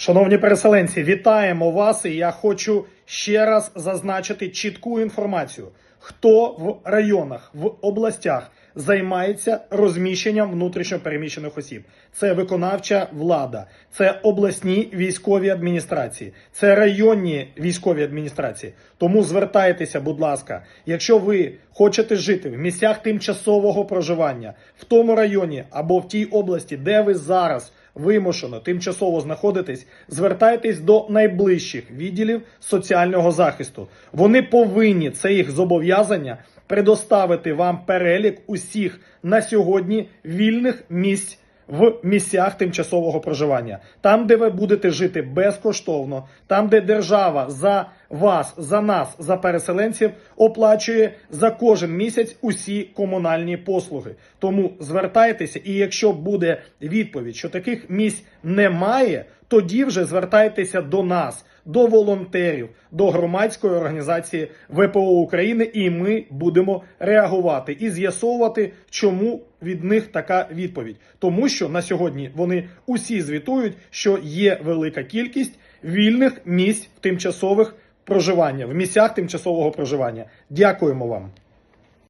Шановні переселенці, вітаємо вас! І я хочу ще раз зазначити чітку інформацію, хто в районах, в областях займається розміщенням внутрішньопереміщених осіб. Це виконавча влада, це обласні військові адміністрації, це районні військові адміністрації. Тому звертайтеся, будь ласка, якщо ви хочете жити в місцях тимчасового проживання в тому районі або в тій області, де ви зараз вимушено тимчасово знаходитись, звертайтесь до найближчих відділів соціального захисту. Вони повинні це їх зобов'язання предоставити вам перелік усіх на сьогодні вільних місць. В місцях тимчасового проживання, там, де ви будете жити безкоштовно, там, де держава за вас, за нас, за переселенців оплачує за кожен місяць усі комунальні послуги. Тому звертайтеся, і якщо буде відповідь, що таких місць немає, тоді вже звертайтеся до нас, до волонтерів, до громадської організації ВПО України, і ми будемо реагувати і з'ясовувати, чому від них така відповідь. Тому що на сьогодні вони усі звітують, що є велика кількість вільних місць в тимчасових проживання в місцях тимчасового проживання. Дякуємо вам.